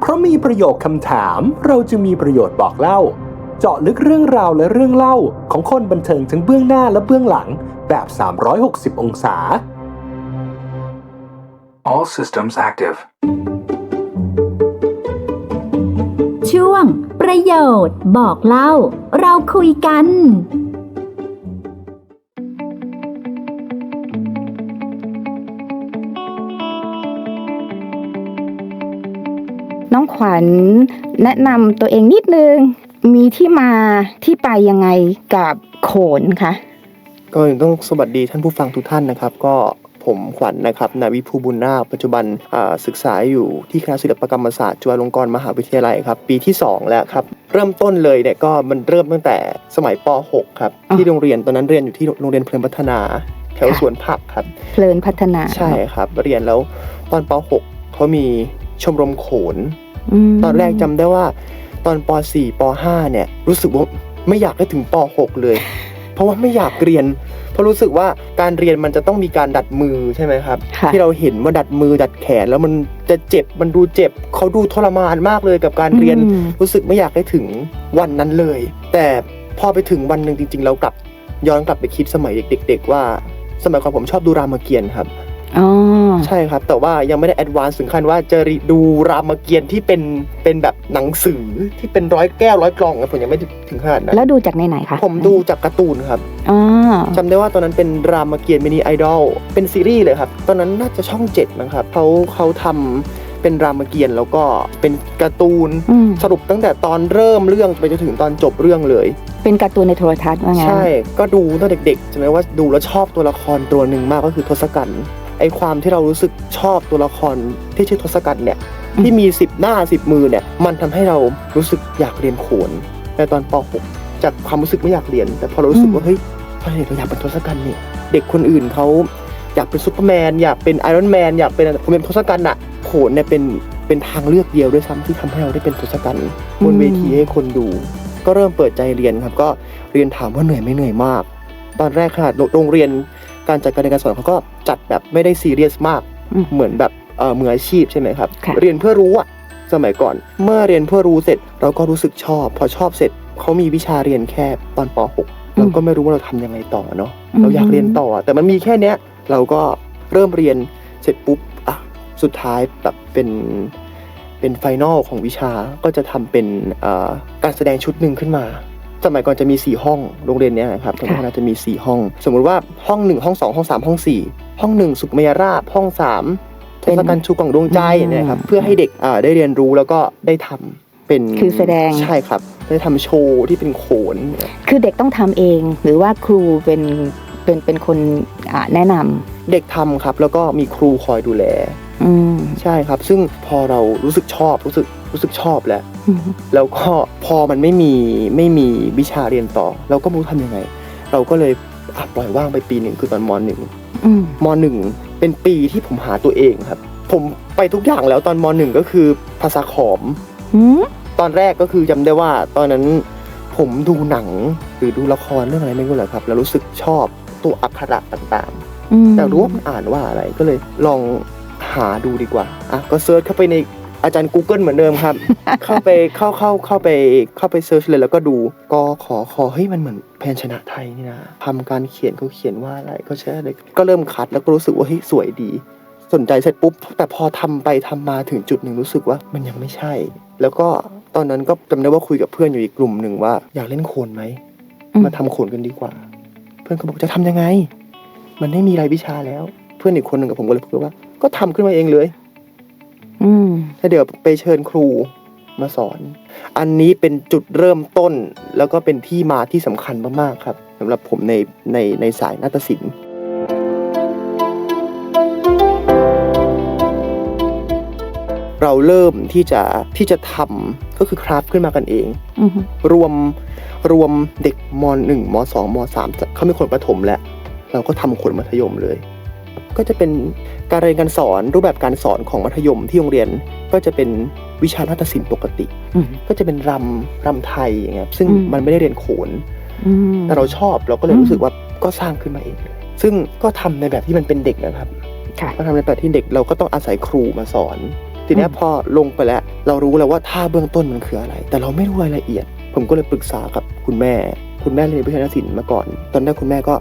เพราะมีประโยคคำถามเราจึงมีประโยชน์บอกเล่า เจาะลึกเรื่องราวและเรื่องเล่าของคนบันเทิงทั้งเบื้องหน้าและเบื้องหลังแบบ 360 องศา All systems active. ช่วง ประโยชน์บอกเล่า เราคุยกัน ขวัญแนะนำตัวเองนิดนึง มีที่มาที่ไปยังไงกับโขนคะก็ต้องสวัสดีท่านผู้ฟังทุกท่านนะครับ ก็ผมขวัญนะครับนายวิภูบุญนาคปัจจุบันอ่าศึกษาอยู่ที่คณะศิลปกรรมศาสตร์จุฬาลงกรณ์มหาวิทยาลัยครับ ปีที่ 2 แล้วครับ เริ่มต้นเลยเนี่ยก็มันเริ่มตั้งแต่สมัยป .6 ครับ ที่โรงเรียนตอนนั้นเรียนอยู่ที่โรงเรียนเพลินพัฒนา แถวสวนผักครับ เพลินพัฒนาใช่ครับ เรียนแล้วตอนป .6 เขามีชมรมโขนม ตอนแรกจำได้ว่า ตอนป .4 ป .5 เนี่ย รู้สึกว่าไม่อยากให้ถึงป .6 เลย เพราะว่าไม่อยากเรียน เพราะรู้สึกว่าการเรียนมันจะต้องมีการดัดมือใช่ไหมครับค่ะที่เราเห็นว่าดัดมือดัดแขนแล้วมันจะเจ็บมันดูเจ็บเขาดูทรมานมากเลยกับการเรียนอืมรู้สึกไม่อยากให้ถึงวันนั้นเลย แต่พอไปถึงวันหนึ่งจริง ๆ เรากลับย้อนกลับไปคิดสมัยเด็ก ๆ ว่า สมัยก่อนผมชอบดูรามเกียรติ์ครับ อ๋อ ใช่ครับ แต่ว่ายังไม่ได้แอดวานซ์ถึงขั้นว่าจะดูรามเกียรติ์ที่เป็นเป็นแบบหนังสือที่เป็นร้อยแก้วร้อยกล่องอะผมยังไม่ถึงขนาดนั้นแล้วดูจากในไหนคะผมดูจากการ์ตูนครับอ๋อจำได้ว่าตอนนั้นเป็นรามเกียรติ์มินิไอดอลเป็นซีรีส์เลยครับ ตอนนั้นน่าจะช่องเจ็ดมั้งครับเขาเขาทำเป็นรามเกียรติ์แล้วก็เป็นการ์ตูนอืมสรุปตั้งแต่ตอนเริ่มเรื่องไปจนถึงตอนจบเรื่องเลยเป็นการ์ตูนในโทรทัศน์ว่างั้นใช่ ก็ดูตั้งแต่เด็กๆจำได้ว่าดูแล้วชอบตัวละครตัวหนึ่งมากก็คือทศกัณฐ์ ไอความที่เรารู้สึกชอบตัวละครที่ชื่อทศกัณฐ์เนี่ยที่มีสิบหน้าสิบมือเนี่ยมันทำให้เรารู้สึกอยากเรียนโขนในตอนป .6 จากความรู้สึกไม่อยากเรียน แต่พอเรารู้สึกว่าเฮ้ยพอเด็กเราอยากเป็นทศกัณฐ์นี่เด็กคนอื่นเขาอยากเป็นซูเปอร์แมนอยากเป็นไอรอนแมนอยากเป็นอะไรผมเป็นทศกัณฐ์อะโขนเนี่ยเป็นเป็นทางเลือกเดียวด้วยซ้ำที่ทำให้เราได้เป็นทศกัณฐ์บนเวทีให้คนดู ก็เริ่มเปิดใจเรียนครับ ก็เรียนถามว่าเหนื่อยไหม่เหนื่อยมาก ตอนแรกขนาดโรงเรียน การจัดการเรียนการสอนเขาก็จัดแบบไม่ได้ซีเรียสมากอืมเหมือนแบบเอ่อมืออาชีพใช่ไหมครับค่ะเรียนเพื่อรู้อะสมัยก่อน เมื่อเรียนเพื่อรู้เสร็จเราก็รู้สึกชอบ พอชอบเสร็จเขามีวิชาเรียนแค่ตอนป .6 เราก็ไม่รู้ว่าเราทำยังไงต่อเนาะเราอยากเรียนต่อ แต่มันมีแค่เนี้ยเราก็เริ่มเรียนเสร็จปุ๊บอะสุดท้ายแบบเป็นเป็นไฟนอลของวิชาก็จะทำเป็นเอ่อการแสดงชุดหนึ่งขึ้นมา สมัยก่อนจะมี 4 ห้องโรงเรียนเนี้ยนะครับทุกคณะจะมี 4 ห้อง สมมุติว่าห้อง 1 ห้อง 2 ห้อง 3 ห้อง 4 ห้อง 1 สุขมยราบห้อง3ทศกัณฐ์ชูกล่องดวงใจเนี่ยครับเพื่อให้เด็กอ่าได้เรียนรู้แล้วก็ได้ทำเป็นคือแสดงใช่ครับได้ทำโชว์ที่เป็นโขน คือเด็กต้องทำเองหรือว่าครูเป็นเป็นเป็นคนอ่าแนะนเด็กทำครับ แล้วก็มีครูคอยดูแลำอืมใช่ครับ ซึ่งพอเรารู้สึกชอบรู้สึกรู้สึกชอบแล้วอืม แล้วก็พอมันไม่มีไม่มีวิชาเรียนต่อ เราก็ไม่รู้ทำยังไง เราก็เลยอะปล่อยว่างไปปีหนึ่งคือตอนมหนึ่งอืมมหนึ่งเป็นปีที่ผมหาตัวเองครับ ผมไปทุกอย่างแล้วตอนมหนึ่งก็คือภาษาขอมอืมตอนแรกก็คือจำได้ว่า ตอนนั้นผมดูหนังหรือดูละครเรื่องอะไรไม่รู้แหละครับ แล้วรู้สึกชอบตัวอักขระต่างอืมๆอยากรู้ว่ามันอ่านว่าอะไรก็เลยลองหาดูดีกว่าอะก็เซิร์ชเข้าไปใน อาจารย์ Google เหมือนเดิมครับ เข้าไปเข้าเข้าเข้าไปเข้าไปเซิร์ชเลยแล้วก็ดูก็ขอขอเฮ้ยมันเหมือนพยัญชนะไทยนี่นะทำการเขียนเขาเขียนว่าอะไรก็ใช่อะไรก็เริ่มคัดแล้วก็รู้สึกว่าเฮ้ยสวยดี สนใจเสร็จปุ๊บ แต่พอทำไปทำมาถึงจุดหนึ่งรู้สึกว่ามันยังไม่ใช่ แล้วก็ตอนนั้นก็จำได้ว่าคุยกับเพื่อนอยู่อีกกลุ่มหนึ่งว่า อยากเล่นโขนไหมมาทำโขนกันดีกว่า เพื่อนก็บอกจะทำยังไง มันไม่มีรายวิชาแล้ว เพื่อนอีกคนหนึ่งกับผมก็เลยพูดว่า ก็ทำขึ้นมาเองเลย อืมแล้วเดี๋ยวไปเชิญครูมาสอน อันนี้เป็นจุดเริ่มต้นแล้วก็เป็นที่มาที่สำคัญมากๆครับสำหรับผมในในในสายนาฏศิลป์เราเริ่มที่จะที่จะทำก็คือคราฟต์ขึ้นมากันเองอืมรวมรวมเด็กมหนึ่งมสองมสามเขามีคนประถมแล้วเราก็ทำคนมัธยมเลย ก็จะเป็นการเรียนการสอนรูปแบบการสอนของมัธยมที่โรงเรียนก็จะเป็นวิชานาฏศิลป์ปกติอืมก็จะเป็นรำรำไทยอย่างเงี้ยซึ่งอืมมันไม่ได้เรียนโขนอืมแต่เราชอบเราก็เลยอืมรู้สึกว่าก็สร้างขึ้นมาเองเลยซึ่งก็ทำในแบบที่มันเป็นเด็กนะครับค่ะก็ทำในแบบที่เด็กเราก็ต้องอาศัยครูมาสอน ทีเนี้ยอืมพอลงไปแล้ว เรารู้แล้วว่าท่าเบื้องต้นมันคืออะไร แต่เราไม่รู้รายละเอียด ผมก็เลยปรึกษากับคุณแม่ คุณแม่เรียนวิทยาศิลป์มาก่อน ตอนแรกคุณแม่ก็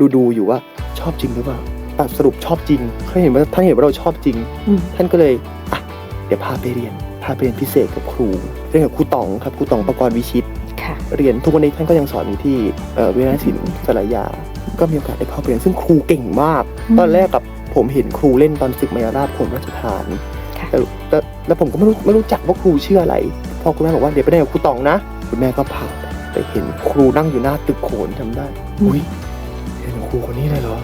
ดูดูๆอยู่ว่าชอบจริงหรือเปล่า แต่สรุปชอบจริงเขาเห็นว่าท่านเห็นว่าเราชอบจริงอืมท่านก็เลยอะเดี๋ยวพาไปเรียน พาไปเรียนพิเศษกับครูเรียนกับครูต๋องครับครูต๋องประกรณ์วิชิตค่ะเรียนทุกวันนี้ท่านก็ยังสอนอยู่ที่เอ่อวิทยาศิลป์สลายา ก็มีโอกาสได้เข้าไปเรียนซึ่งครูเก่งมากอืมตอนแรกกับผมเห็นครูเล่นตอนศึกมายาราบผมราชทานค่ะแต่แต่แล้วผมก็ไม่รู้ไม่รู้จักว่าครูชื่ออะไรพอคุณแม่บอกว่าเดี๋ยวไปเรียนกับครูต๋องนะคุณแม่ก็พาไปเห็นครูนั่งอยู่หน้าตึกโขนจำได้ อุ้ยเรียนกับครูคนนี้เลยเหรอ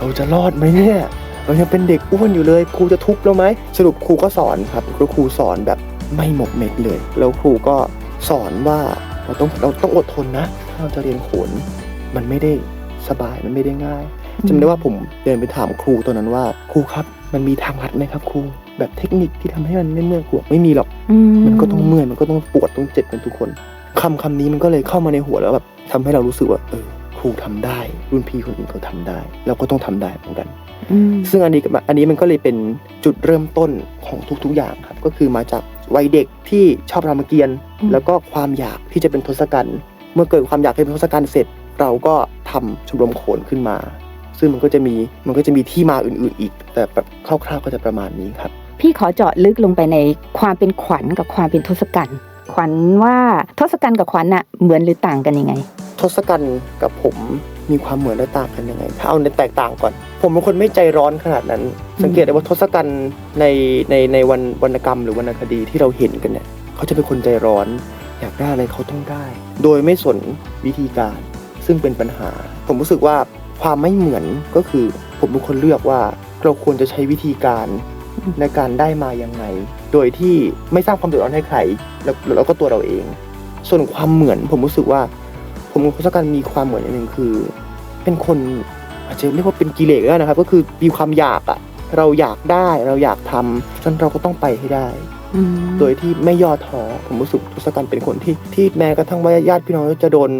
เราจะรอดไหมเนี่ย เรายังเป็นเด็กอ้วนอยู่เลยครูจะทุบเราไหมสรุปครูก็สอนครับก็ครูสอนแบบไม่หมกเม็ดเลย แล้วครูก็สอนว่าเราต้องเราต้องอดทนนะถ้าเราจะเรียนโขนมันไม่ได้สบายมันไม่ได้ง่ายจำได้ว่าผมเดินไปถามครูตอนนั้นว่า ครูครับ มันมีทางลัดไหมครับครูแบบเทคนิคที่ทำให้มันไม่เมื่อยหัวไม่มีหรอกอืมันก็ต้องเมื่อยมันก็ต้องปวดต้องเจ็บกันทุกคนคำคำนี้มันก็เลยเข้ามาในหัวแล้วแบบทำให้เรารู้สึกว่าเออ ครูทำได้ รุ่นพี่คนอื่นเขาทำได้ เราก็ต้องทำได้เหมือนกันอืมซึ่งอันนี้ก็อันนี้มันก็เลยเป็นจุดเริ่มต้นของทุกๆอย่างครับ ก็คือมาจากวัยเด็กที่ชอบรามเกียรติ์แล้วก็ความอยากที่จะเป็นทศกัณฐ์เมื่อเกิดความอยากให้เป็นทศกัณฐ์เสร็จ เราก็ทำชมรมโขนขึ้นมา ซึ่งมันก็จะมีมันก็จะมีที่มาอื่นๆอีก แต่แบบคร่าวๆก็จะประมาณนี้ครับ พี่ขอเจาะลึกลงไปในความเป็นขวัญกับความเป็นทศกัณฐ์ขวัญว่าทศกัณฐ์กับขวัญน่ะเหมือนหรือต่างกันยังไง ทศกัณฐ์กับผมมีความเหมือนและต่างกันยังไงถ้าเอาในแตกต่างก่อน ผมเป็นคนไม่ใจร้อนขนาดนั้น สังเกตได้ว่าทศกัณฐ์ในในในวันวรรณกรรมหรือวรรณคดีที่เราเห็นกันเนี่ยเขาจะเป็นคนใจร้อนอยากได้อะไรเขาต้องได้ โดยไม่สนวิธีการ ซึ่งเป็นปัญหา ผมรู้สึกว่าความไม่เหมือนก็คือ ผมเป็นคนเลือกว่าเราควรจะใช้วิธีการในการได้มายังไง โดยที่ไม่สร้างความเดือดร้อนให้ใครแล้วแล้วก็ตัวเราเอง ส่วนความเหมือนผมรู้สึกว่า ผมกับทศกัณฐ์มีความเหมือนอย่างหนึ่งคือ เป็นคนอาจจะเรียกว่าเป็นกิเลสก็ได้นะครับ ก็คือมีความอยากอะเราอยากได้เราอยากทำฉะนั้นเราก็ต้องไปให้ได้อืมโดยที่ไม่ย่อท้อผมรู้สึกทศกัณฐ์เป็นคนที่ที่แม้กระทั่งว่าญาติพี่น้องจะโดน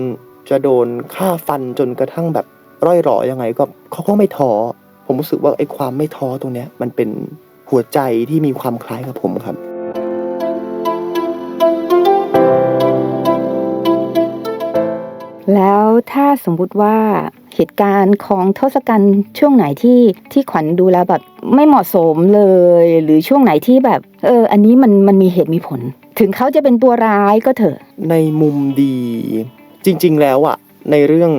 จะโดนฆ่าฟันจนกระทั่งแบบร่อยหรอยังไงก็เขาก็ไม่ท้อผมรู้สึกว่าไอ้ความไม่ท้อตรงเนี้ยมันเป็นหัวใจที่มีความคล้ายกับผมครับ แล้วถ้าสมมุติว่าเหตุการณ์ของทศกัณฐ์ช่วงไหนที่ที่ขวัญดูแล้วแบบไม่เหมาะสมเลย หรือช่วงไหนที่แบบ เออ อันนี้มันมันมีเหตุมีผล ถึงเขาจะเป็นตัวร้ายก็เถอะ ในมุมดีจริง ๆ แล้วอะในเรื่อง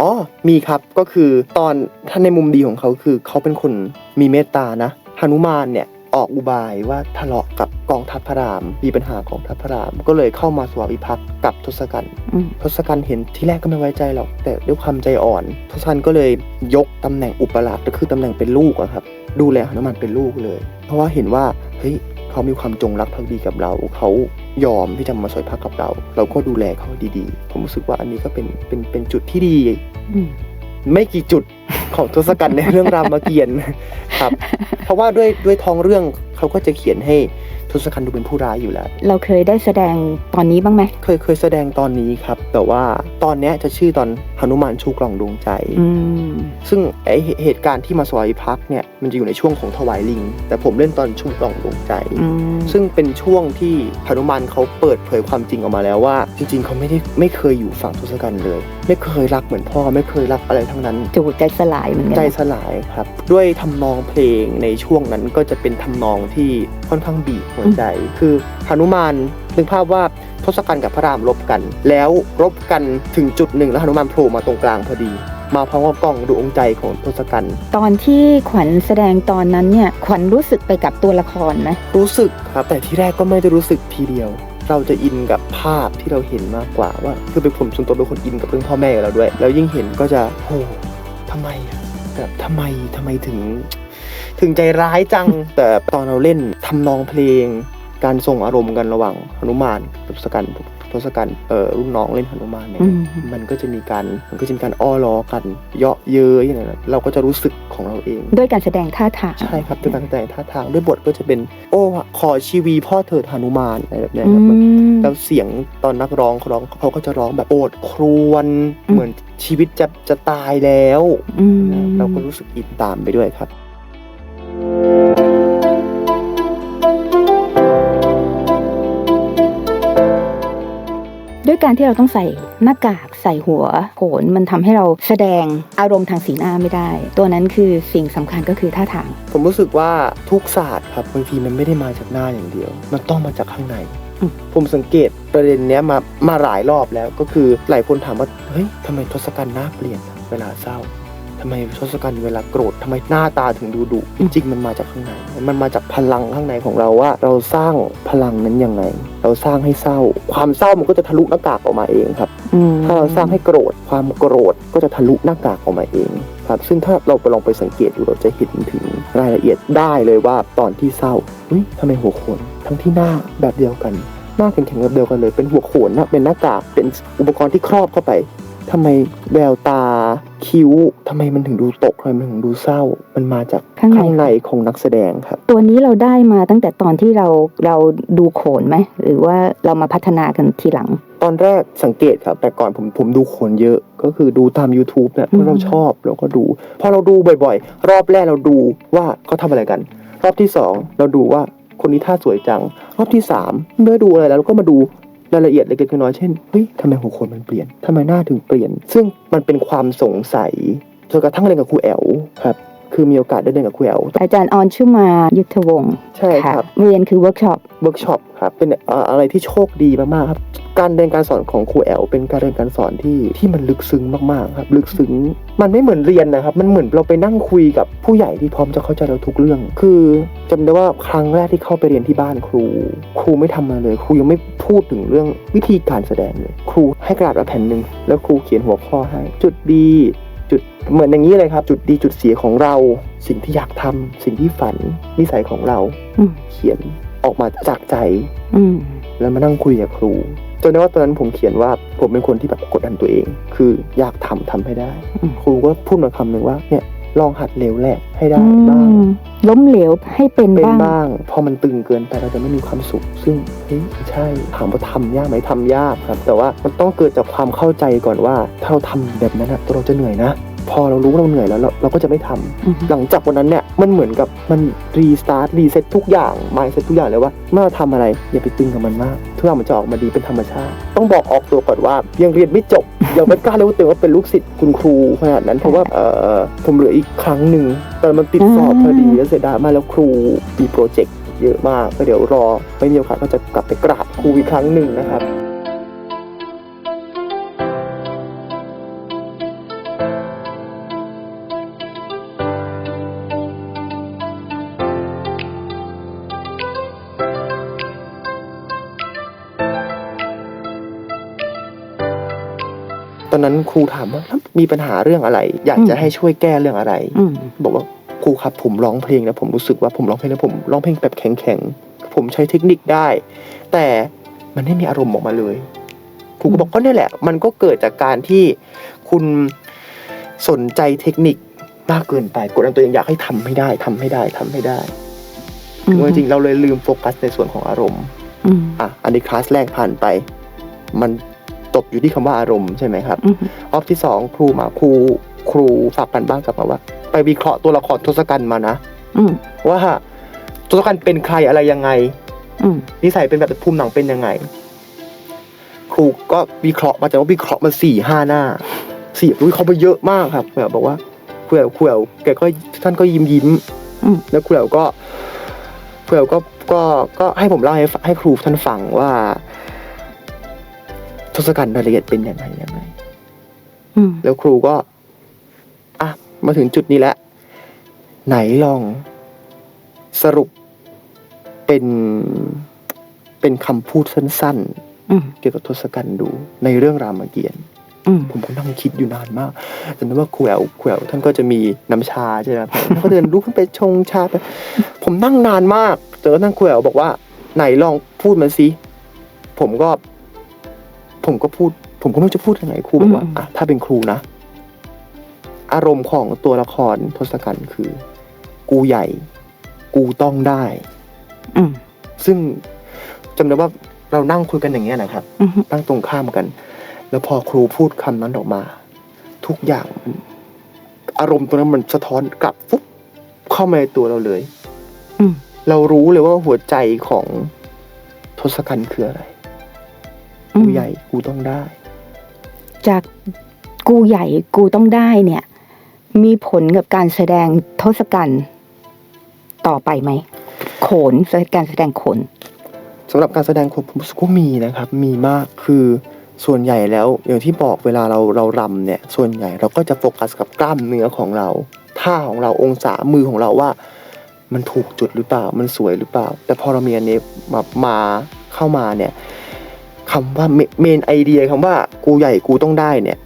อ๋อมีครับก็คือตอนท่านในมุมดีของเขาคือเขาเป็นคนมีเมตตานะหนุมานเนี่ย ออกอุบายว่าทะเลาะกับกองทัพพระราม มีปัญหากองทัพพระราม ก็เลยเข้ามาสวามิภักดิ์กับทศกัณฐ์อืมทศกัณฐ์เห็นที่แรกก็ไม่ไว้ใจหรอก แต่ด้วยความใจอ่อน ทศกัณฐ์ก็เลยยกตำแหน่งอุปราชก็คือตำแหน่งเป็นลูกอะครับ ดูแลหนุมานเป็นลูกเลย เพราะว่าเห็นว่าเฮ้ยเขามีความจงรักภักดีกับเราเขายอมที่จะมาสวยพักกับเรา เราก็ดูแลเขาดีๆ ผมรู้สึกว่าอันนี้ก็เป็นเป็นเป็นจุดที่ดีอืม ไม่กี่จุดของทศกัณฐ์ในเรื่องรามเกียรติ์ครับ เพราะว่าด้วยด้วยท้องเรื่องเขาก็จะเขียนให้ ทศกัณฐ์ดูเป็นผู้ร้ายอยู่แล้ว เราเคยได้แสดงตอนนี้บ้างไหม เคยเคยแสดงตอนนี้ครับ แต่ว่าตอนเนี้ยจะชื่อตอนหนุมานชูกล่องดวงใจ อืม ซึ่งไอเหเหตุการณ์ที่มาสวายพักษ์เนี่ยมันจะอยู่ในช่วงของถวายลิง แต่ผมเล่นตอนชูกล่องดวงใจ อืม ซึ่งเป็นช่วงที่หนุมานเขาเปิดเผยความจริงออกมาแล้วว่า จริง ๆ เขาไม่ได้ไม่เคยอยู่ฝั่งทศกัณฐ์เลย ไม่เคยรักเหมือนพ่อไม่เคยรักอะไรทั้งนั้น จูใจสลายเหมือนกัใจนสลายครับ ด้วยทำนองเพลงในช่วงนั้นก็จะเป็นทำนองที่ค่อนข้างบีบหัวใจ คือหนุมานนึกภาพว่าทศกัณฐ์กับพระรามรบกัน แล้วรบกันถึงจุดหนึ่งแล้วหนุมานโผล่มาตรงกลางพอดี มาพร้อมกับกล่องดวงใจของทศกัณฐ์ตอนที่ขวัญแสดงตอนนั้นเนี่ยขวัญรู้สึกไปกับตัวละครไหมรู้สึกครับแต่ที่แรกก็ไม่ได้รู้สึกทีเดียวเราจะอินกับภาพที่เราเห็นมากกว่าว่า คือเป็นผมส่วนตัวเป็นคนอินกับเรื่องพ่อแม่อยู่แล้วด้วย แล้วยิ่งเห็นก็จะโอ้ทำไมอะแบบทำไมทำไมถึง ถึงใจร้ายจัง แต่ตอนเราเล่นทำนองเพลง การส่งอารมณ์กันระหว่างหนุมานกับทศกัณฐ์ทศกัณฐ์เอ่อรุ่นน้องเล่นหนุมานเนี่ยอืมมันก็จะมีการมันก็จะมีการอ้อล้อกันเยาะเย้ยอะไรนะเราก็จะรู้สึกของเราเอง ด้วยการแสดงท่าทางใช่ครับด้วยการแสดงท่าทางด้วยบทก็จะเป็น โอ้ขอชีวีพ่อเถิดหนุมานอะไรแบบเนี้ยอืครับมันมแล้วเสียงตอนนักร้องเขาร้องเขาก็จะร้องแบบโอดครวญอืมเหมือนชีวิตจะจะตายแล้วอืมเราก็รู้สึกอินตามไปด้วยครับ ด้วยการที่เราต้องใส่หน้ากากใส่หัวโขนมันทำให้เราแสดงอารมณ์ทางสีหน้าไม่ได้ ตัวนั้นคือสิ่งสำคัญก็คือท่าทาง ผมรู้สึกว่าทุกศาสตร์ครับบางทีมันไม่ได้มาจากหน้าอย่างเดียว มันต้องมาจากข้างใน ผมสังเกตประเด็นนี้มามาหลายรอบแล้วก็คือหลายคนถามว่าเฮ้ยทำไมทศกัณฐ์หน้าเปลี่ยนเวลาเศร้า ทำไมทศกัณฐ์เวลาโกรธทำไมหน้าตาถึงดูดุจริงๆมันมาจากข้างในมันมาจากพลังข้างในของเราว่า เราสร้างพลังนั้นยังไง เราสร้างให้เศร้า ความเศร้ามันก็จะทะลุหน้ากากออกมาเองครับอืมถ้าเราสร้างให้โกรธความโกรธก็จะทะลุหน้ากากออกมาเองครับซึ่งถ้าเราไปลองไปสังเกตดูเราจะเห็นถึงรายละเอียดได้เลยว่าตอนที่เศร้าเฮ้ยทำไมหัวโขนทั้งที่หน้าแบบเดียวกันหน้าแข็งๆแบบเดียวกันเลยเป็นหัวโขนนะเป็นหน้ากากเป็นอุปกรณ์ที่ครอบเข้าไป ทำไมแววตาคิ้วทำไมมันถึงดูตกทำไมมันถึงดูเศร้า มันมาจากข้างในข้างในของนักแสดงครับ ตัวนี้เราได้มาตั้งแต่ตอนที่เราเราดูโขนไหมหรือว่าเรามาพัฒนากันทีหลัง ตอนแรกสังเกตครับ แต่ก่อนผมผมดูโขนเยอะก็คือดูตาม YouTube เนี่ยเพราะเราชอบเราก็ดูพอเราดูบ่อยๆ รอบแรกเราดูว่าเขาทำอะไรกัน รอบที่สองเราดูว่าคนนี้ท่าสวยจัง รอบที่สามเมื่อดูอะไรแล้วเราก็มาดู รายละเอียดเล็กๆน้อยๆเช่นเฮ้ยทำไมหัวโขนมันเปลี่ยนทำไมหน้าถึงเปลี่ยน ซึ่งมันเป็นความสงสัยจนกระทั่งเรียนกับครูแอลครับคือมีโอกาสได้เรียนกับครูแอลอาจารย์ออนชุมายุทธวงศ์ใช่ครับเรียนคือเวิร์กช็อปเวิร์กช็อปครับเป็นเอ่ออะไรที่โชคดีมากๆครับ การเรียนการสอนของครูแอลเป็นการเรียนการสอนที่ที่มันลึกซึ้งมากๆครับ ลึกซึ้งมันไม่เหมือนเรียนนะครับ มันเหมือนเราไปนั่งคุยกับผู้ใหญ่ที่พร้อมจะเข้าใจเราทุกเรื่อง คือจำได้ว่าครั้งแรกที่เข้าไปเรียนที่บ้านครู ครูไม่ทำมาเลย ครูยังไม่พูดถึงเรื่องวิธีการแสดงเลย ครูให้กระดาษมาแผ่นหนึ่งแล้วครูเขียนหัวข้อให้ จุดดีจุดเหมือนอย่างนี้เลยครับ จุดดีจุดเสียของเรา สิ่งที่อยากทำสิ่งที่ฝันนิสัยของเราอืมเขียนออกมาจากใจอืมแล้วมานั่งคุยกับครู จนได้ว่าตอนนั้นผมเขียนว่าผมเป็นคนที่แบบกดดันตัวเอง คืออยากทำทำให้ได้อืมครูก็พูดมาคำหนึ่งว่าเนี่ยลองหัดเลวแหลกให้ได้อืบ้างมล้มเหลวให้เป็นเป็นบ้างบ้าง พอมันตึงเกินไปเราจะไม่มีความสุข ซึ่งเฮ้ยไม่ใช่ถามว่าทำยากไหมทำยากครับ แต่ว่ามันต้องเกิดจากความเข้าใจก่อนว่า ถ้าเราทำแบบนั้นอะตัวเราจะเหนื่อยนะ พอเรารู้ว่าเราเหนื่อยแล้วเราเราก็จะไม่ทำอืมหลังจากวันนั้นเนี่ยมันเหมือนกับมันรีสตาร์ทรีเซ็ตทุกอย่างมายเซ็ตทุกอย่างเลยว่าเมื่อเราทำอะไรอย่าไปตึงกับมันมากทุกอย่างมันจะออกมาดีเป็นธรรมชาติ ต้องบอกออกตัวก่อนว่ายังเรียนไม่จบ ยังไม่กล้าเรียกว่าตัวเองว่าเป็นลูกศิษย์คุณครูขนาดนั้นเพราะว่าเออผมเหลืออีกครั้งหนึ่งแต่มันติดสอบพอดีแล้วเสียดายมากแล้วครูมีโปรเจกต์เยอะมากก็เดี๋ยวรอไม่มีโอกาสก็จะกลับไปกราบครูอีกครั้งหนึ่งนะครับ นนั้นครูถามว่ามีปัญหาเรื่องอะไร อยากจะให้ช่วยแก้เรื่องอะไรอืมบอกว่าครูครับผมร้องเพลงแล้วผมรู้สึกว่าผมร้องเพลงแล้วผมร้องเพลงแบบแข็งๆผมใช้เทคนิคได้ แต่มันไม่มีอารมณ์ออกมาเลยครูก็บอกก็เนี่ยแหละ มันก็เกิดจากการที่คุณสนใจเทคนิคมากเกินไปกดดันตัวเองอยากให้ทำให้ได้ทำให้ได้ทำให้ได้ถึงว่าจริงๆเราเลยลืมโฟกัสในส่วนของอารมณ์อืมอะอันนี้คลาสแรกผ่านไป มัน ตกอยู่ที่คำว่าอารมณ์ใช่ไหมครับอืมรอบที่สองครูมาครูครูฝากกันบ้างกลับมาว่า ไปวิเคราะห์ตัวละครทศกัณฐ์มานะอืมว่าทศกัณฐ์เป็นใครอะไรยังไงอืมนิสัยเป็นแบบภูมิหนังเป็นยังไง ครูก็วิเคราะห์มาแต่ว่าวิเคราะห์มาสี่ห้าหน้าสี่วิเคราะห์มาเยอะมากครับแบบบอกว่าครูแอลครูแอลแกก็ท่านก็ยิ้มยิ้มอืมแล้วครูแอลก็ครูแอลก็ก็ก็ให้ผมเล่าให้ฟังให้ครูท่านฟังว่า ทศกัณฐ์รายละเอียดเป็นยังไงยังไงอืมแล้วครูก็ อะ มาถึงจุดนี้แล้ว ไหนลองสรุปเป็นเป็นคำพูดสั้นอืมๆเกี่ยวกับทศกัณฐ์ดูในเรื่องรามเกียรติ์อืมผมก็นั่งคิดอยู่นานมากจำได้ว่าครูแอลครูแอลท่านก็จะมีน้ำชาใช่ไหมครับท่านก็เดินลุกขึ้นไปชงชาไป ผมนั่งนานมากจนกระทั่งครูแอลบอกว่า ไหนลองพูดมาสิ ผมก็ ผมก็พูด ผมก็ไม่รู้จะพูดยังไงครูบอกว่าอืมอะถ้าเป็นครูนะ อารมณ์ของตัวละครทศกัณฐ์คือ กูใหญ่ กูต้องได้อืมซึ่งจำได้ว่าเรานั่งคุยกันอย่างเงี้ยนะครับอืมนั่งตรงข้ามกัน แล้วพอครูพูดคำนั้นออกมา ทุกอย่างมันอารมณ์ตัวนั้นมันสะท้อนกลับฟุ๊บเข้ามาในตัวเราเลยอืมเรารู้เลยว่าหัวใจของทศกัณฐ์คืออะไรอื กูมใหญ่กูต้องได้ จากกูใหญ่กูต้องได้เนี่ย มีผลกับการแสดงทศกัณฐ์ต่อไปไหมโขนการแสดงโขนสำหรับการแสดงผมผมรู้สึกว่ามีนะครับ มีมากคือส่วนใหญ่แล้วอย่างที่บอกเวลาเราเรารำเนี่ย ส่วนใหญ่เราก็จะโฟกัสกับกล้ามเนื้อของเราท่าของเราองศามือของเราว่า มันถูกจุดหรือเปล่ามันสวยหรือเปล่า แต่พอเรามีอันนี้มามาเข้ามาเนี่ย คำว่าเมนไอเดียคำว่ากูใหญ่กูต้องได้เนี่ย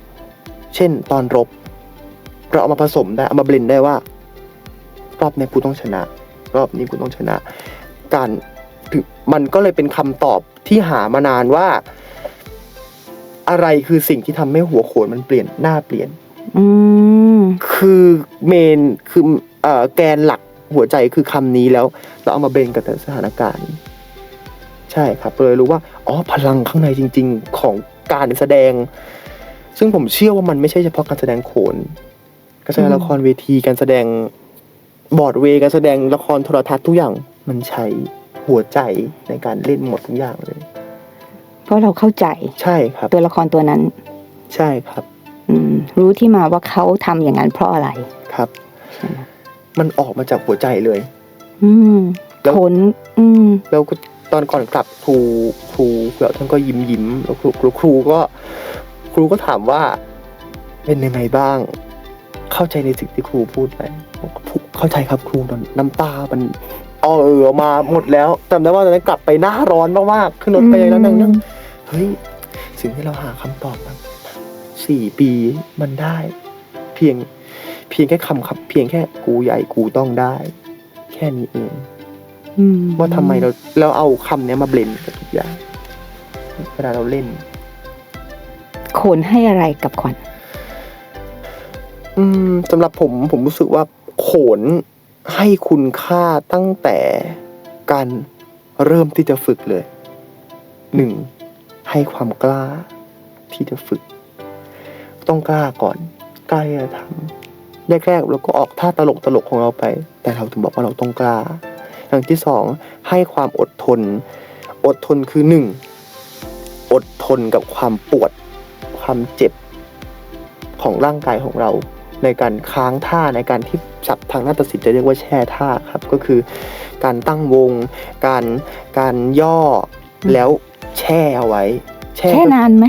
เช่นตอนรบ เราเอามาผสมได้เอามาเบลนได้ว่า รอบเนี้ยกูต้องชนะ รอบนี้กูต้องชนะ การถึงมันก็เลยเป็นคำตอบที่หามานานว่า อะไรคือสิ่งที่ทำให้หัวโขนมันเปลี่ยนหน้าเปลี่ยนอืมคือเมนคือเอ่อแกนหลักหัวใจคือคำนี้แล้ว เราเอามาเบนกับแต่สถานการณ์ ใช่ครับเลยรู้ว่าอ๋อพลังข้างในจริง ๆ ของการแสดง ซึ่งผมเชื่อว่ามันไม่ใช่เฉพาะการแสดงโขนการแสดงอืมละครเวทีการแสดงบอร์ดเวย์การแสดงละครโทรทัศน์ทุกอย่างมันใช้หัวใจในการเล่นหมดทุกอย่างเลย เพราะเราเข้าใจใช่ครับ ตัวละครตัวนั้น ใช่ครับ อืม รู้ที่มาว่าเขาทำอย่างนั้นเพราะอะไรครับใช่ไหมมันออกมาจากหัวใจเลย อืมแล้วขนอืม แล้วก็ ตอนก่อนกลับครูครูแล้วท่านก็ยิ้มยิ้มแล้วครูครูครูก็ครูก็ถามว่าเป็นยังไงบ้าง เข้าใจในสิ่งที่ครูพูดไหมเข้าใจครับครูตอนน้ำตามันเออออมาหมดแล้วจำได้ว่าตอนนั้นกลับไปหน้าร้อนมากๆขึ้นรถไปแล้วนั่งนั่งเฮ้ยสิ่งที่เราหาคำตอบมาสี่ปีมันได้ เพียงเพียงแค่คำครับ เพียงแค่กูใหญ่กูต้องได้ แค่นี้เอง อืมว่าทำไมเราเราเอาคำเนี้ยมาเบลนกับทุกอย่างเวลาเราเล่น โขนให้อะไรกับขวัญอืมสำหรับผมผมรู้สึกว่าโขนให้คุณค่าตั้งแต่การเริ่มที่จะฝึกเลยหนึ่งให้ความกล้าที่จะฝึก ต้องกล้าก่อนกล้าที่จะทำแรกๆเราก็ออกท่าตลกตลกๆของเราไป แต่เราถึงบอกว่าเราต้องกล้า อย่างที่สองให้ความอดทน อดทนคือหนึ่งอดทนกับความปวด ความเจ็บของร่างกายของเรา ในการค้างท่าในการที่ศัพท์ทางนาฏศิลป์จะเรียกว่าแช่ท่าครับ ก็คือการตั้งวง การการย่ออมแล้วแช่เอาไว้ แช่แค่นานไหม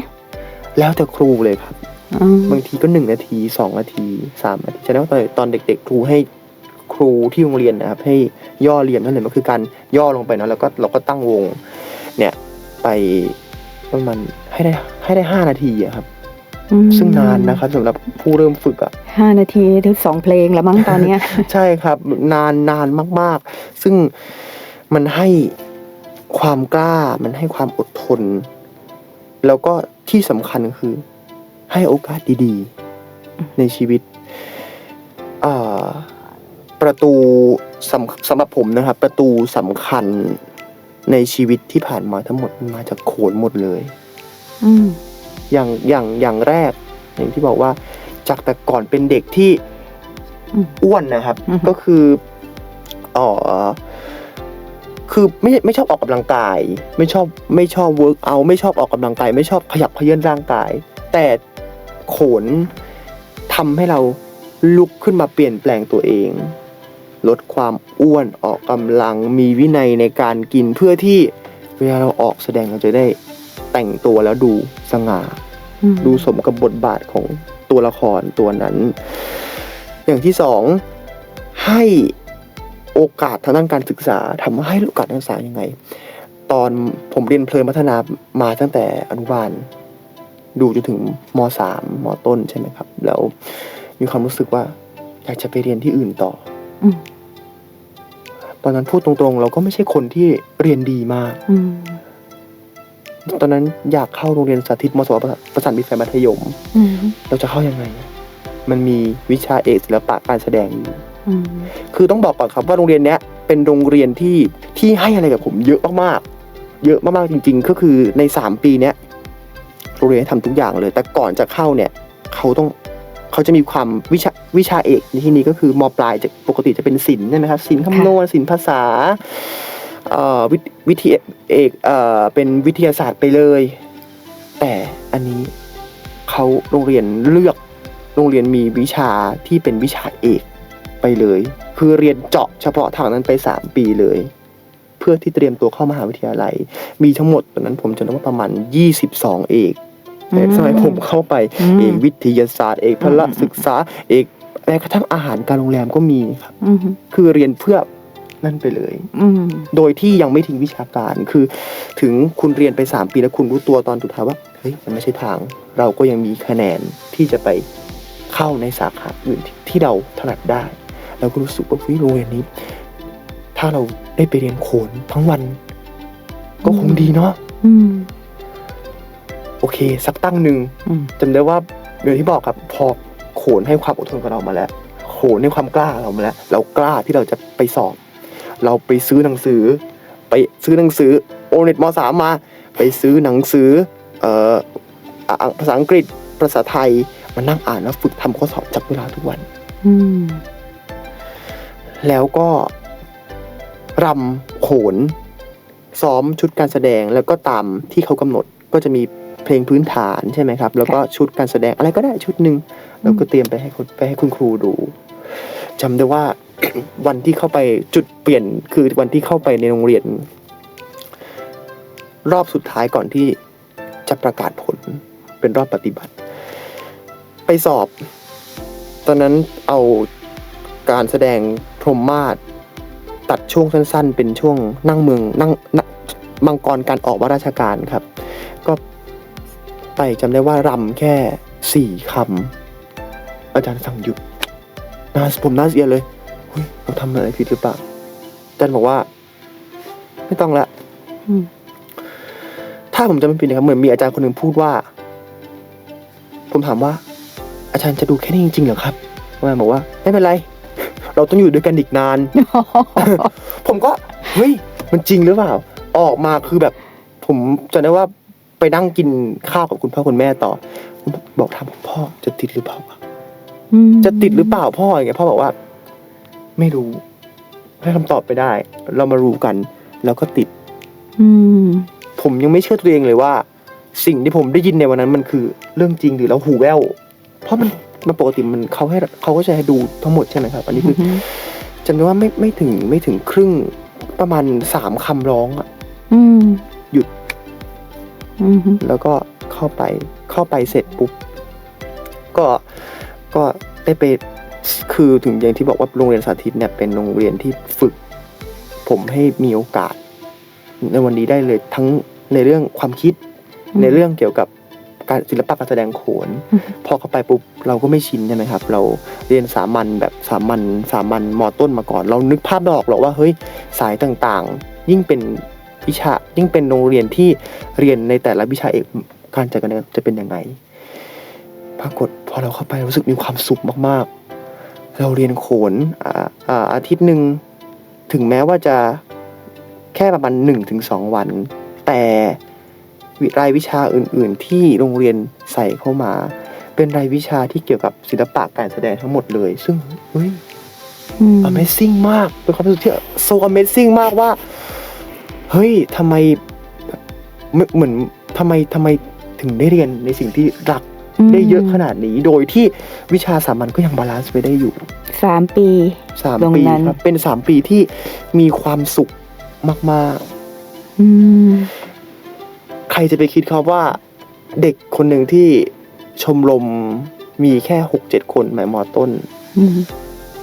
แล้วแต่ครูเลยครับอืมบางทีก็หนึ่งนาทีสองนาทีสามนาทีจะได้ว่าตอนตอนเด็กๆครูให้ค รูที่โรงเรียนนะครับ ให้ย่อเรียนนั่นเลยมันคือการย่อลงไปเนอะแล้วก็เราก็ตั้งวงเนี่ยไปประมาณให้ได้ให้ได้ห้านาทีอะครับอืมซึ่งนานนะครับสำหรับผู้เริ่มฝึกอะห้านาทีถึงสองเพลงแล้วมั้งตอนเนี้ย ใช่ครับ นานนานมาก ๆ ซึ่งมันให้ความกล้ามันให้ความอดทน แล้วก็ที่สำคัญคือ ให้โอกาสดีๆ ในชีวิตอ่า ประตูสำสำหรับผมนะครับ ประตูสำคัญในชีวิตที่ผ่านมาทั้งหมดมันมาจากโขนหมดเลย อืมอย่างอย่างอย่างแรก อย่างที่บอกว่าจากแต่ก่อนเป็นเด็กที่อืม อ้วนนะครับ อือฮึ ก็คือเอ๋อคือไม่ไม่ชอบออกกำลังกาย ไม่ชอบไม่ชอบเวิร์กเอาไม่ชอบออกกำลังกาย ไม่ชอบขยับเขยื้อนร่างกาย แต่โขนทำให้เราลุกขึ้นมาเปลี่ยนแปลงตัวเอง ลดความอ้วนออกกำลังมีวินัยในการกินเพื่อที่เวลาเราออกแสดงเราจะได้แต่งตัวแล้วดูสง่าอืมดูสมกับบทบาทของตัวละครตัวนั้น อย่างที่สองให้โอกาสทางด้านการศึกษาทำให้โอกาสทางการศึกษายังไง ตอนผมเรียนเพลินพัฒนามาตั้งแต่อนุบาลดูจนถึงมสามมต้นใช่ไหมครับ แล้วมีความรู้สึกว่าอยากจะไปเรียนที่อื่นต่อ อืม ตอนนั้นพูดตรงๆ เราก็ไม่ใช่คนที่เรียนดีมาก อืมตอนนั้นอยากเข้าโรงเรียนสาธิตมสวประสานมิตรแฟมัธยม อืมเราจะเข้ายังไงมันมีวิชาเอกศิลปะการแสดงอยู่อืมคือต้องบอกก่อนครับว่าโรงเรียนเนี้ยเป็นโรงเรียนที่ที่ให้อะไรกับผมเยอะมากๆ เยอะมากๆจริง ๆ ก็คือในสามปีเนี้ยโรงเรียนให้ทำทุกอย่างเลย แต่ก่อนจะเข้าเนี่ย เขาต้อง เขาจะมีความวิชาวิชาเอกในที่นี้ก็คือมปลายจะปกติจะเป็นศิลป์ใช่ไหมครับศิลป์คำนวณศิลป์ภาษาเอ่อวิทวิทยาเอกเอ่อเป็นวิทยาศาสตร์ไปเลย แต่อันนี้เขาโรงเรียนเลือกโรงเรียนมีวิชาที่เป็นวิชาเอกไปเลย คือเรียนเจาะเฉพาะทางนั้นไป 3 ปีเลย เพื่อที่เตรียมตัวเข้ามหาวิทยาลัย มีทั้งหมดตอนนั้นผมจำได้ว่าประมาณ 22 เอก แต่สมัยผมเข้าไปอืมเอกวิทยาศาสตร์ เอกพละศึกษา เอกแม้กระทั่งอาหารการโรงแรมก็มีครับอืมคือเรียนเพื่อนั่นไปเลยอืมโดยที่ยังไม่ทิ้งวิชาการคือ ถึงคุณเรียนไป3ปีแล้วคุณรู้ตัวตอนสุดท้ายว่าเฮ้ยมันไม่ใช่ทาง เราก็ยังมีคะแนนที่จะไปเข้าในสาขาอื่นที่ที่เราถนัดได้เราก็รู้สึกว่าวิโรงเรียนนี้ ถ้าเราได้ไปเรียนโขนทั้งวัน ก็คงดีเนาะอืม โอเค สักตั้งหนึ่งอืมจำได้ว่าอย่างที่บอกครับพอโขนให้ความอดทนกับเรามาแล้ว โขนให้ความกล้าเรามาแล้ว เรากล้าที่เราจะไปสอบ เราไปซื้อหนังสือ ไปซื้อหนังสือโอเน็ตมสามมา ไปซื้อหนังสือเอ่ออะภาษาอังกฤษภาษาไทยมานั่งอ่านแล้วฝึกทำข้อสอบจับเวลาทุกวันอืมแล้วก็รำโขน ซ้อมชุดการแสดงแล้วก็ตามที่เขากำหนดก็จะมี เพลงพื้นฐานใช่ไหมครับ แล้วก็ชุดการแสดงอะไรก็ได้ชุดหนึ่งแล้วก็เตรียมไปให้คนไปให้คุณครูดูจำได้ว่าวันที่เข้าไปจุดเปลี่ยนคือวันที่เข้าไปในโรงเรียน รอบสุดท้ายก่อนที่จะประกาศผลเป็นรอบปฏิบัติ ไปสอบ ตอนนั้นเอาการแสดงพรหมมาศตัดช่วงสั้น ๆ เป็นช่วงนั่งเมืองนั่งนั่งมังกรการออกว่าราชการครับ ก็ไปจำได้ว่ารำแค่สี่คำอาจารย์สั่งหยุดน่าผมน่าเสียเลยเฮ้ยเราทำอะไรผิดหรือเปล่าอาจารย์บอกว่า ไม่ต้องละอืมถ้าผมจำไม่ผิดนะครับเหมือนมีอาจารย์คนหนึ่งพูดว่า ผมถามว่า อาจารย์จะดูแค่นี้จริงๆเหรอครับอาจารย์บอกว่าไม่เป็นไร เราต้องอยู่ด้วยกันอีกนาน ผมก็เฮ้ยมันจริงหรือเปล่า ออกมาคือแบบ ผมจำได้ว่า ไปนั่งกินข้าวกับคุณพ่อคุณแม่ต่อผมบอกถามพ่อจะติดหรือเปล่าวะอืมจะติดหรือเปล่าพ่ออย่างเงี้ยพ่อบอกว่า ไม่รู้ให้คำตอบไปได้ เรามารู้กัน แล้วก็ติด อืมผมยังไม่เชื่อตัวเองเลยว่า สิ่งที่ผมได้ยินในวันนั้นมันคือเรื่องจริงหรือเราหูแว่วเพราะมันมันปกติมันเขาให้เขาก็จะให้ดูทั้งหมดใช่ไหมครับ อันนี้คืออจำได้ว่าไม่ไม่ถึงไม่ถึงครึ่งประมาณสามคำร้องอะอืมหยุด อืมแล้วก็เข้าไปเข้าไปเสร็จปุ๊บ ก็ก็ได้ไปคือถึงอย่างที่บอกว่าโรงเรียนสาธิตเนี่ยเป็นโรงเรียนที่ฝึก ผมให้มีโอกาส ในวันนี้ได้เลยทั้งในเรื่องความคิด ในเรื่องเกี่ยวกับการศิลปะการแสดงโขนอืมพอเข้าไปปุ๊บเราก็ไม่ชินใช่ไหมครับ เราเรียนสามัญแบบสามัญสามัญมอต้นมาก่อน เรานึกภาพไม่ออกหรอกว่าเฮ้ยสายต่างๆ ยิ่งเป็น วิชายิ่งเป็นโรงเรียนที่เรียนในแต่ละวิชาเอกการจัดการเรียนจะเป็นยังไง ปรากฏพอเราเข้าไปรู้สึกมีความสุขมากๆ เราเรียนโขนอ่าอ่าอาทิตย์หนึ่งถึงแม้ว่าจะแค่ประมาณหนึ่งถึงสองวัน แต่วิรายวิชาอื่น ๆ ที่โรงเรียนใส่เข้ามา เป็นรายวิชาที่เกี่ยวกับศิลปะการแสดงทั้งหมดเลย ซึ่งเฮ้ยอืม Amazing มาก เป็นความรู้สึกที่ so amazing มากว่า เฮ้ยทำไมเหมือนเหมือนทำไมทำไมถึงได้เรียนในสิ่งที่รักได้เยอะขนาดนี้โดยที่วิชาสามัญก็ยังบาลานซ์ไว้ได้อยู่สามปีสามตรงปีนั้นครับเป็นสามปีที่มีความสุขมากอืมๆใครจะไปคิดครับว่า เด็กคนหนึ่งที่ชมรมมีแค่หกเจ็ดคนหมายมอต้นอืม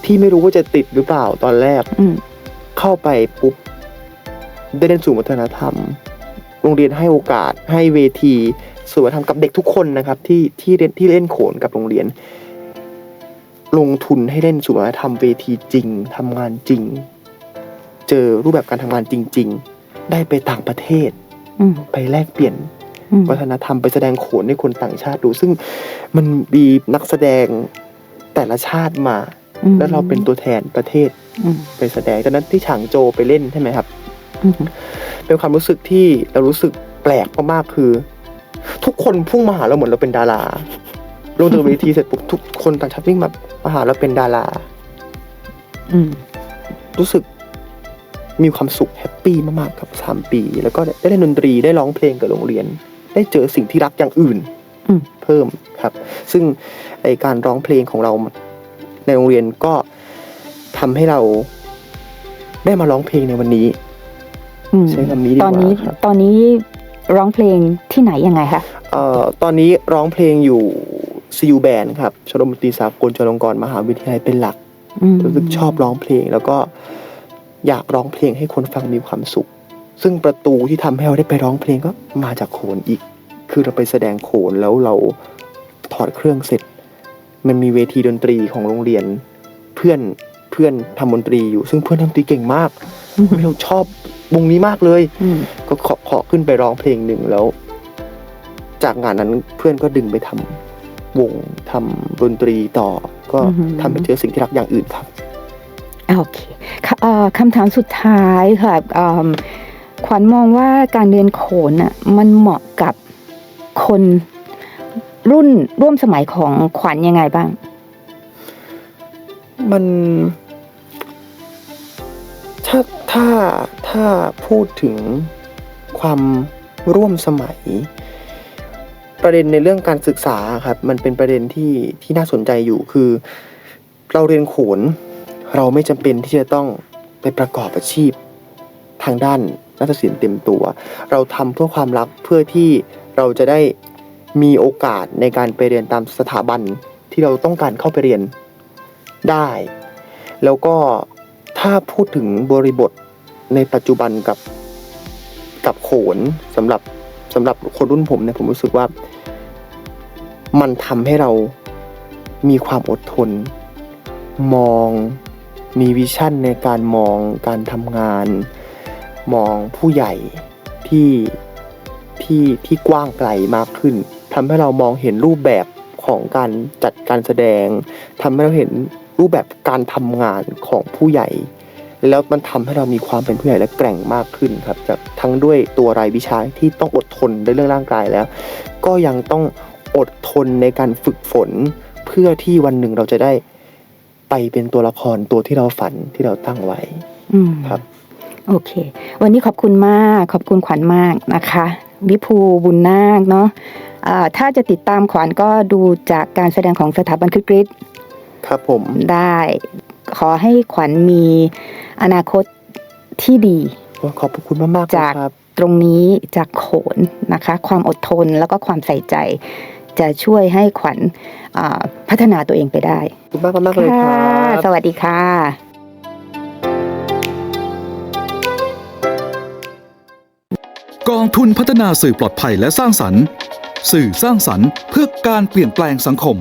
ที่ไม่รู้ว่าจะติดหรือเปล่าตอนแรกอืมเข้าไปปุ๊บ ได้เล่นสู่วัฒนธรรม โรงเรียนให้โอกาสให้เวทีสู่วัฒนธรรมกับเด็กทุกคนนะครับ ที่ที่เล่นที่เล่นโขนกับโรงเรียน ลงทุนให้เล่นสู่วัฒนธรรมเวทีจริงทำงานจริง เจอรูปแบบการทำงานจริง ๆ ได้ไปต่างประเทศอืมไปแลกเปลี่ยนอืมวัฒนธรรมไปแสดงโขนให้คนต่างชาติดู ซึ่งมันมีนักแสดงแต่ละชาติมาอืมแล้วเราเป็นตัวแทนประเทศอืมไปแสดงตอนนั้นที่ฉางโจไปเล่นใช่ไหมครับอืม เป็นความรู้สึกที่เรารู้สึกแปลกมากๆคือ ทุกคนพุ่งมาหาเราเหมือนเราเป็นดาราลงจากเวทีเสร็จปุ๊บทุกคนต่างชาติวิ่งมามาหาเราเป็นดาราอืมรู้สึกมีความสุขแฮปปี้มากๆกับสามปี แล้วก็ได้เล่นดนตรีได้ร้องเพลงกับโรงเรียน ได้เจอสิ่งที่รักอย่างอื่นอืมเพิ่มครับ ซึ่งไอการร้องเพลงของเราในโรงเรียนก็ทำให้เราได้มาร้องเพลงในวันนี้อืม ใช้คำนี้ดีกตอนนี้ว่าครับ ตอนนี้ร้องเพลงที่ไหนยังไงคะ เอ่อตอนนี้ร้องเพลงอยู่ซีอูแบนครับชมรมดนตรีสากลจุฬาลงกรณ์มหาวิทยาลัยเป็นหลัก อืมรู้สึกชอบร้องเพลงแล้วก็อยากร้องเพลงให้คนฟังมีความสุข ซึ่งประตูที่ทำให้เราได้ไปร้องเพลงก็มาจากโขนอีก คือเราไปแสดงโขนแล้วเราถอดเครื่องเสร็จ มันมีเวทีดนตรีของโรงเรียน เพื่อนเพื่อนทำดนตรีอยู่ ซึ่งเพื่อนทำดนตรีเก่งมากอืมเราชอบ วงนี้มากเลย อืมก็ขอขอขึ้นไปร้องเพลงหนึ่งแล้ว จากงานนั้นเพื่อนก็ดึงไปทำวงทำดนตรีต่อ ก็ทำให้เจอสิ่งที่รักอย่างอื่นครับ อ่าโอเคค่ะเอ่อคำถามสุดท้ายค่ะเอิ่มขวัญมองว่าการเรียนโขนน่ะมันเหมาะกับคนรุ่นร่วมสมัยของขวัญยังไงบ้าง มัน ถ้าถ้า ถ้าพูดถึงความร่วมสมัย ประเด็นในเรื่องการศึกษาครับมันเป็นประเด็นที่ที่น่าสนใจอยู่คือ เราเรียนโขน เราไม่จำเป็นที่จะต้องไปประกอบอาชีพทางด้านนาฏศิลป์เต็มตัว เราทำเพื่อความรักเพื่อที่เราจะได้มีโอกาสในการไปเรียนตามสถาบันที่เราต้องการเข้าไปเรียนได้ แล้วก็ถ้าพูดถึงบริบท ในปัจจุบันกับกับโขนสำหรับสำหรับคนรุ่นผมเนี่ยผมรู้สึกว่า มันทำให้เรามีความอดทน มองมีวิชั่นในการมองการทำงาน มองผู้ใหญ่ที่ที่ที่กว้างไกลมากขึ้นทำให้เรามองเห็นรูปแบบของการจัดการแสดงทำให้เราเห็นรูปแบบการทำงานของผู้ใหญ่ แล้วมันทำให้เรามีความเป็นผู้ใหญ่และแกร่งมากขึ้นครับจากทั้งด้วยตัวรายวิชาที่ต้องอดทนในเรื่องร่างกายแล้ว ก็ยังต้องอดทนในการฝึกฝน เพื่อที่วันหนึ่งเราจะได้ไปเป็นตัวละครตัวที่เราฝันที่เราตั้งไว้อืมครับ โอเค วันนี้ขอบคุณมาก ขอบคุณขวัญมากนะคะ วิภูบุญนาคเนาะอ่าถ้าจะติดตามขวัญก็ดูจากการแสดงของสถาบันคริสกริสครับผมได้ ขอให้ขวัญมีอนาคตที่ดี ขอบพระคุณมากๆเลยจากครับตรงนี้จากโขนนะคะ ความอดทนแล้วก็ความใส่ใจ จะช่วยให้ขวัญอ่าพัฒนาตัวเองไปได้ขอบคุณมากมากๆเลยครัค่ะบสวัสดีค่ะกองทุนพัฒนาสื่อปลอดภัยและสร้างสรรค์ สื่อสร้างสรรค์เพื่อการเปลี่ยนแปลงสังคม